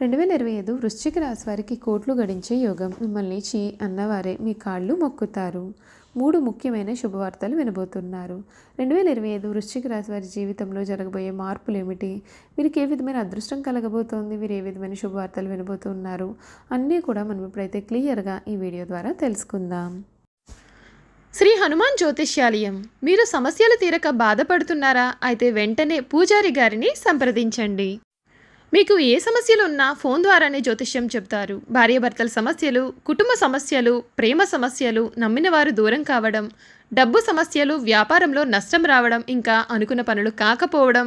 రెండు వేల ఇరవై ఐదు వృశ్చిక రాశి వారికి కోట్లు గడించే యోగం. మిమ్మల్ని చీ అన్నవారే మీ కాళ్ళు మొక్కుతారు. మూడు ముఖ్యమైన శుభవార్తలు వినబోతున్నారు. రెండు వేల ఇరవై ఐదు వృశ్చిక రాశి వారి జీవితంలో జరగబోయే మార్పులు ఏమిటి వీరికి ఏ విధమైన అదృష్టం కలగబోతోంది? వీరు ఏ విధమైన శుభవార్తలు వినబోతున్నారు? అన్నీ కూడా మనం ఇప్పుడైతే క్లియర్గా ఈ వీడియో ద్వారా తెలుసుకుందాం. శ్రీ హనుమాన్ జ్యోతిష్యాలయం. మీరు సమస్యలు తీరక బాధపడుతున్నారా? అయితే వెంటనే పూజారి గారిని సంప్రదించండి. మీకు ఏ సమస్యలు ఉన్నా ఫోన్ ద్వారానే జ్యోతిష్యం చెప్తారు. భార్యాభర్తల సమస్యలు కుటుంబ సమస్యలు ప్రేమ సమస్యలు నమ్మినవారు దూరం కావడం డబ్బు సమస్యలు వ్యాపారంలో నష్టం రావడం ఇంకా అనుకున్న పనులు కాకపోవడం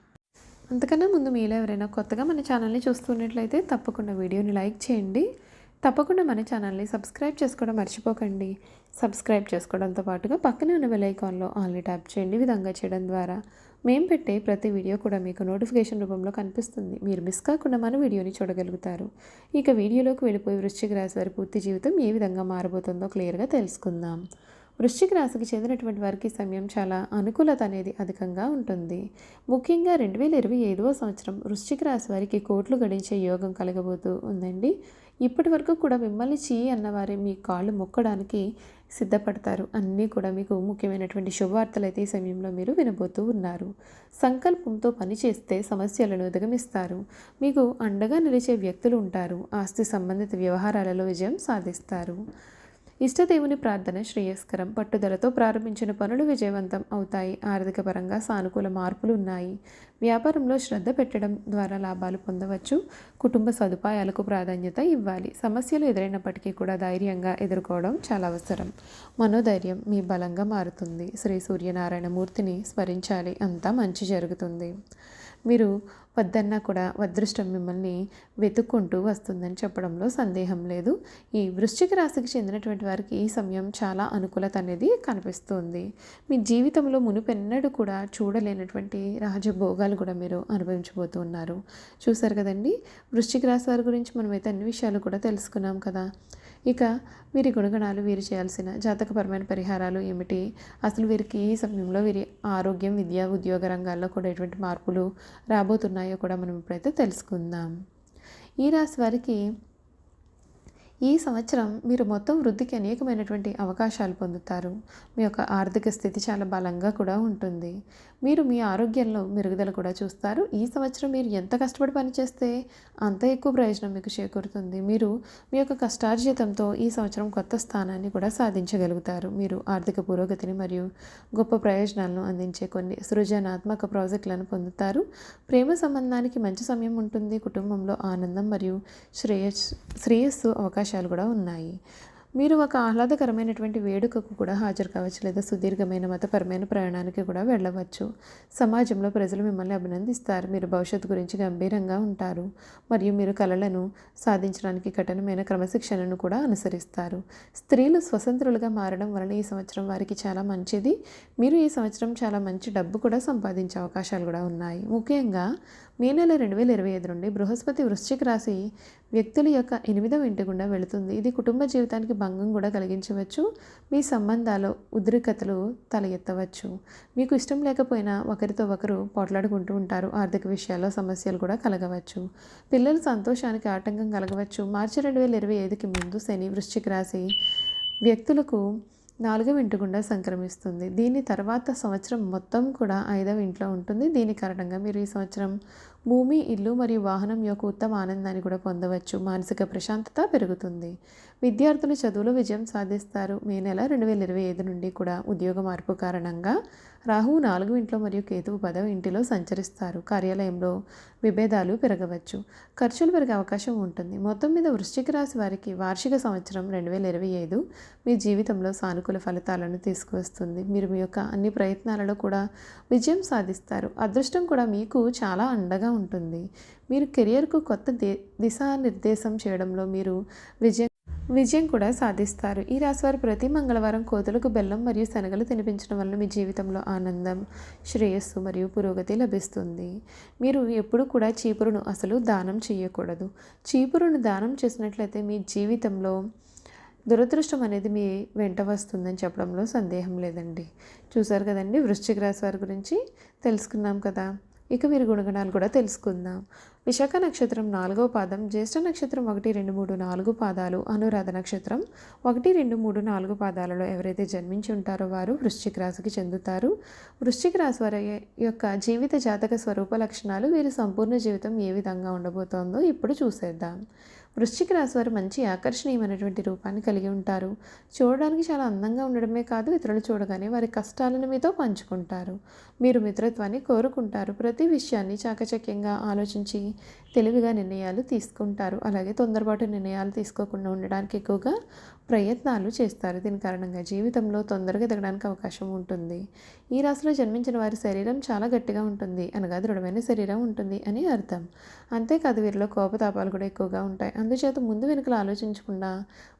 అంతకన్నా ముందు మీలో ఎవరైనా కొత్తగా మన ఛానల్ని చూస్తున్నట్లయితే తప్పకుండా వీడియోని లైక్ చేయండి. తప్పకుండా మన ఛానల్ని సబ్స్క్రైబ్ చేసుకోవడం మర్చిపోకండి. సబ్స్క్రైబ్ చేసుకోవడంతో పాటుగా పక్కనే ఉన్న బెల్ ఐకాన్లో ఆన్లీ ట్యాప్ చేయండి. విధంగా చేయడం ద్వారా మేము పెట్టే ప్రతి వీడియో కూడా మీకు నోటిఫికేషన్ రూపంలో కనిపిస్తుంది. మీరు మిస్ కాకుండా మన వీడియోని చూడగలుగుతారు. ఇక వీడియోలోకి వెళ్ళిపోయి వృశ్చిక రాశి వారి పూర్తి జీవితం ఏ విధంగా మారబోతుందో క్లియర్గా తెలుసుకుందాం. వృశ్చిక రాశికి చెందినటువంటి వారికి సమయం చాలా అనుకూలత అనేది అధికంగా ఉంటుంది. ముఖ్యంగా రెండు వేల ఇరవై ఐదవ సంవత్సరం వృశ్చిక రాశి వారికి కోట్లు గడించే యోగం కలగబోతూ ఉందండి. ఇప్పటి వరకు కూడా మిమ్మల్ని చేయి అన్నవారే మీ కాళ్ళు మొక్కడానికి సిద్ధపడతారు. అన్నీ కూడా మీకు ముఖ్యమైనటువంటి శుభవార్తలు అయితే ఈ సమయంలో మీరు వినబోతూ ఉన్నారు. సంకల్పంతో పనిచేస్తే సమస్యలను అధిగమిస్తారు. మీకు అండగా నిలిచే వ్యక్తులు ఉంటారు. ఆస్తి సంబంధిత వ్యవహారాలలో విజయం సాధిస్తారు. ఇష్టదేవుని ప్రార్థన శ్రేయస్కరం. పట్టుదలతో ప్రారంభించిన పనులు విజయవంతం అవుతాయి. ఆర్థిక పరంగా సానుకూల మార్పులు ఉన్నాయి వ్యాపారంలో శ్రద్ధ పెట్టడం ద్వారా లాభాలు పొందవచ్చు. కుటుంబ సదుపాయాలకు ప్రాధాన్యత ఇవ్వాలి. సమస్యలు ఎదురైనప్పటికీ కూడా ధైర్యంగా ఎదుర్కోవడం చాలా అవసరం. మనోధైర్యం మీ బలంగా మారుతుంది. శ్రీ సూర్యనారాయణ మూర్తిని స్మరించాలి. అంతా మంచి జరుగుతుంది. మీరు వద్దన్నా కూడా అదృష్టం మిమ్మల్ని వెతుక్కుంటూ వస్తుందని చెప్పడంలో సందేహం లేదు. ఈ వృశ్చిక రాశికి చెందినటువంటి వారికి ఈ సమయం చాలా అనుకూలత అనేది కనిపిస్తుంది. మీ జీవితంలో మునుపెన్నడూ కూడా చూడలేనటువంటి రాజభోగాలు కూడా మీరు అనుభవించబోతున్నారు. చూసారు కదండి? వృశ్చిక రాశి వారి గురించి మనమైతే అన్ని విషయాలు కూడా తెలుసుకున్నాం కదా. ఇక వీరి గుణగణాలు వీరు చేయాల్సిన జాతకపరమైన పరిహారాలు ఏమిటి? అసలు వీరికి ఈ సమయంలో వీరి ఆరోగ్యం విద్య ఉద్యోగ రంగాల్లో కూడా ఎటువంటి మార్పులు రాబోతున్నాయో కూడా మనం ఇప్పుడైతే తెలుసుకుందాం. ఈ రాశి వారికి ఈ సంవత్సరం మీరు మొత్తం వృద్ధికి అనేకమైనటువంటి అవకాశాలు పొందుతారు. మీ యొక్క ఆర్థిక స్థితి చాలా బలంగా కూడా ఉంటుంది. మీరు మీ ఆరోగ్యంలో మెరుగుదల కూడా చూస్తారు. ఈ సంవత్సరం మీరు ఎంత కష్టపడి పనిచేస్తే అంత ఎక్కువ ప్రయోజనం మీకు చేకూరుతుంది. మీరు మీ యొక్క కష్టార్జితంతో ఈ సంవత్సరం కొత్త స్థానాన్ని కూడా సాధించగలుగుతారు. మీరు ఆర్థిక పురోగతిని మరియు గొప్ప ప్రయోజనాలను అందించే కొన్ని సృజనాత్మక ప్రాజెక్టులను పొందుతారు. ప్రేమ సంబంధానికి మంచి సమయం ఉంటుంది. కుటుంబంలో ఆనందం మరియు శ్రేయస్ శ్రేయస్సు అవకాశం అవకాశాలు కూడా ఉన్నాయి. మీరు ఒక ఆహ్లాదకరమైనటువంటి వేడుకకు కూడా హాజరు కావచ్చు లేదా సుదీర్ఘమైన మతపరమైన ప్రయాణానికి కూడా వెళ్ళవచ్చు. సమాజంలో ప్రజలు మిమ్మల్ని అభినందిస్తారు. మీరు భవిష్యత్తు గురించి గంభీరంగా ఉంటారు. మరియు మీరు కళలను సాధించడానికి కఠినమైన క్రమశిక్షణను కూడా అనుసరిస్తారు. స్త్రీలు స్వతంత్రులుగా మారడం వలన ఈ సంవత్సరం వారికి చాలా మంచిది. మీరు ఈ సంవత్సరం చాలా మంచి డబ్బు కూడా సంపాదించే అవకాశాలు కూడా ఉన్నాయి. ముఖ్యంగా మే నెల రెండు వేల ఇరవై ఐదు నుండి బృహస్పతి వృశ్చిక రాశి వ్యక్తుల యొక్క ఎనిమిదవ ఇంటి గుండా వెళుతుంది. ఇది కుటుంబ జీవితానికి భంగం కూడా కలిగించవచ్చు. మీ సంబంధాలు ఉద్రిక్తలు తల ఎత్తవచ్చు మీకు ఇష్టం లేకపోయినా ఒకరితో ఒకరు పోట్లాడుకుంటూ ఉంటారు. ఆర్థిక విషయాల్లో సమస్యలు కూడా కలగవచ్చు. పిల్లల సంతోషానికి ఆటంకం కలగవచ్చు. మార్చి రెండు వేల ఇరవై ఐదుకి ముందు శని వృశ్చిక రాశి వ్యక్తులకు నాలుగవ ఇంటి గుండా సంక్రమిస్తుంది. దీని తర్వాత సంవత్సరం మొత్తం కూడా ఐదవ ఇంట్లో ఉంటుంది. దీని కారణంగా మీరు ఈ సంవత్సరం భూమి ఇల్లు మరియు వాహనం యొక్క ఉత్తమ ఆనందాన్ని కూడా పొందవచ్చు. మానసిక ప్రశాంతత పెరుగుతుంది. విద్యార్థులు చదువులో విజయం సాధిస్తారు. మే నెల రెండు వేల ఇరవై ఐదు నుండి కూడా ఉద్యోగ మార్పు కారణంగా రాహువు నాలుగు ఇంట్లో మరియు కేతువు పదవ ఇంటిలో సంచరిస్తారు. కార్యాలయంలో విభేదాలు పెరగవచ్చు. ఖర్చులు పెరిగే అవకాశం ఉంటుంది. మొత్తం మీద వృశ్చిక రాశి వారికి వార్షిక సంవత్సరం రెండు వేల ఇరవై ఐదు మీ జీవితంలో సానుకూల ఫలితాలను తీసుకువస్తుంది. మీరు మీ యొక్క అన్ని ప్రయత్నాలలో కూడా విజయం సాధిస్తారు. అదృష్టం కూడా మీకు చాలా అండగా ఉంటుంది. మీరు కెరియర్కు కొత్త దే దిశానిర్దేశం చేయడంలో మీరు విజయం విజయం కూడా సాధిస్తారు. ఈ రాశివారు ప్రతి మంగళవారం కోతులకు బెల్లం మరియు శనగలు తినిపించడం వల్ల మీ జీవితంలో ఆనందం శ్రేయస్సు మరియు పురోగతి లభిస్తుంది. మీరు ఎప్పుడు కూడా చీపురును అసలు దానం చేయకూడదు. చీపురును దానం చేసినట్లయితే మీ జీవితంలో దురదృష్టం అనేది మీ వెంట వస్తుందని చెప్పడంలో సందేహం లేదండి. చూసారు కదండి వృశ్చిక రాశి వారి గురించి తెలుసుకున్నాం కదా. ఇక వీరి గుణగణాలు కూడా తెలుసుకుందాం. విశాఖ నక్షత్రం నాలుగవ పాదం జ్యేష్ఠ నక్షత్రం ఒకటి రెండు మూడు నాలుగు పాదాలు అనురాధ నక్షత్రం ఒకటి రెండు మూడు నాలుగు పాదాలలో ఎవరైతే జన్మించి ఉంటారో వారు వృశ్చిక రాశికి చెందుతారు. వృశ్చిక రాశి వారి యొక్క జీవిత జాతక స్వరూప లక్షణాలు వీరి సంపూర్ణ జీవితం ఏ విధంగా ఉండబోతోందో ఇప్పుడు చూసేద్దాం. వృశ్చిక రాశి వారు మంచి ఆకర్షణీయమైనటువంటి రూపాన్ని కలిగి ఉంటారు. చూడడానికి చాలా అందంగా ఉండడమే కాదు ఇతరులు చూడగానే వారి కష్టాలను మీతో పంచుకుంటారు. మీరు మిత్రత్వాన్ని కోరుకుంటారు. ప్రతి విషయాన్ని చాకచక్యంగా ఆలోచించి తెలివిగా నిర్ణయాలు తీసుకుంటారు. అలాగే తొందరపాటు నిర్ణయాలు తీసుకోకుండా ఉండడానికి ఎక్కువగా ప్రయత్నాలు చేస్తారు. దీని కారణంగా జీవితంలో తొందరగా ఎదగడానికి అవకాశం ఉంటుంది. ఈ రాశిలో జన్మించిన వారి శరీరం చాలా గట్టిగా ఉంటుంది. అనగా దృఢమైన శరీరం ఉంటుంది అని అర్థం. అంతేకాదు వీరిలో కోపతాపాలు కూడా ఎక్కువగా ఉంటాయి. అందుచేత ముందు వెనుకలు ఆలోచించకుండా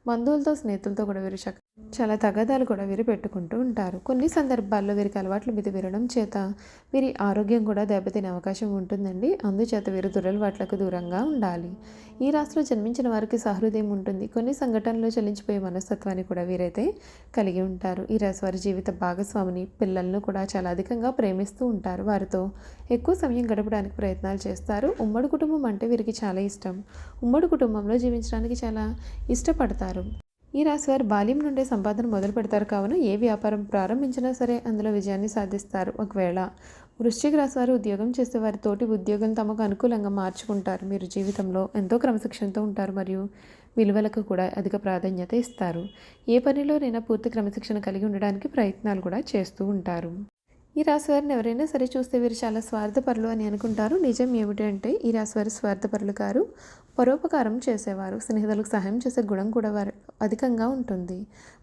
బంధువులతో స్నేహితులతో కూడా వీరు చక్క చాలా తగాదాలు కూడా వీరు పెట్టుకుంటూ ఉంటారు. కొన్ని సందర్భాల్లో వీరికి అలవాట్లు మీద చేత వీరి ఆరోగ్యం కూడా దెబ్బతినే అవకాశం ఉంటుందండి. అందుచేత వీరు దురలవాట్లకు దూరంగా ఉండాలి. ఈ రాశిలో జన్మించిన వారికి సహృదయం ఉంటుంది. కొన్ని సంఘటనలు చలించిపోయే మనస్తత్వాన్ని కూడా వీరైతే కలిగి ఉంటారు. ఈ రాశి వారి జీవిత భాగస్వామిని పిల్లలను కూడా చాలా అధికంగా ప్రేమిస్తూ ఉంటారు. వారితో ఎక్కువ సమయం గడపడానికి ప్రయత్నాలు చేస్తారు. ఉమ్మడి కుటుంబం అంటే వీరికి చాలా ఇష్టం. ఉమ్మడి కుటుంబంలో జీవించడానికి చాలా ఇష్టపడతారు. ఈ రాశివారు బాల్యం నుండే సంపాదన మొదలు పెడతారు కావున ఏ వ్యాపారం ప్రారంభించినా సరే అందులో విజయాన్ని సాధిస్తారు. ఒకవేళ వృశ్చిక రాశి వారు ఉద్యోగం చేసే వారి తోటి ఉద్యోగం తమకు అనుకూలంగా మార్చుకుంటారు. మీరు జీవితంలో ఎంతో క్రమశిక్షణతో ఉంటారు మరియు విలువలకు కూడా అధిక ప్రాధాన్యత ఇస్తారు. ఏ పనిలోనైనా పూర్తి క్రమశిక్షణ కలిగి ఉండడానికి ప్రయత్నాలు కూడా చేస్తూ ఉంటారు. ఈ రాశి వారిని ఎవరైనా సరే చూస్తే వీరు చాలా స్వార్థపరులు అని అనుకుంటారు. నిజం ఏమిటంటే ఈ రాశివారు స్వార్థపరులు కారు పరోపకారం చేసేవారు స్నేహితులకు సహాయం చేసే గుణం కూడా వారు అధికంగా ఉంటుంది.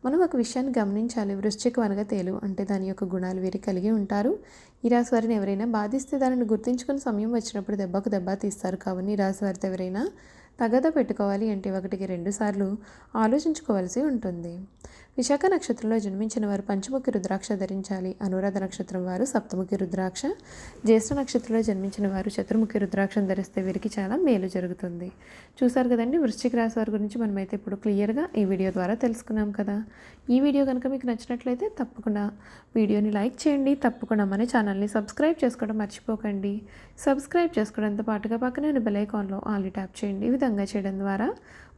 మనం ఒక విషయాన్ని గమనించాలి. వృశ్చిక అనగా తేలు అంటే దాని యొక్క గుణాలు వీరు కలిగి ఉంటారు. ఈ రాశి వారిని ఎవరైనా బాధిస్తే దానిని గుర్తించుకుని సమయం వచ్చినప్పుడు దెబ్బకు దెబ్బ తీస్తారు. కావున ఈ రాశి వారితో ఎవరైనా తగద పెట్టుకోవాలి అంటే ఒకటికి రెండు సార్లు ఆలోచించుకోవాల్సి ఉంటుంది. విశాఖ నక్షత్రంలో జన్మించిన వారు పంచముఖి రుద్రాక్ష ధరించాలి. అనురాధ నక్షత్రం వారు సప్తముఖి రుద్రాక్ష. జ్యేష్ఠ నక్షత్రంలో జన్మించిన వారు చతుర్ముఖి రుద్రాక్షను ధరిస్తే వీరికి చాలా మేలు జరుగుతుంది. చూసారు కదండి? వృశ్చిక రాశి వారి గురించి మనమైతే ఇప్పుడు క్లియర్గా ఈ వీడియో ద్వారా తెలుసుకున్నాం కదా. ఈ వీడియో కనుక మీకు నచ్చినట్లయితే తప్పకుండా వీడియోని లైక్ చేయండి. తప్పకుండా మన ఛానల్ని సబ్స్క్రైబ్ చేసుకోవడం మర్చిపోకండి. సబ్స్క్రైబ్ చేసుకోవడంతో పాటుగా పక్కనే బెల్ ఐకాన్లో ఆల్ ట్యాప్ చేయండి. ఈ విధంగా చేయడం ద్వారా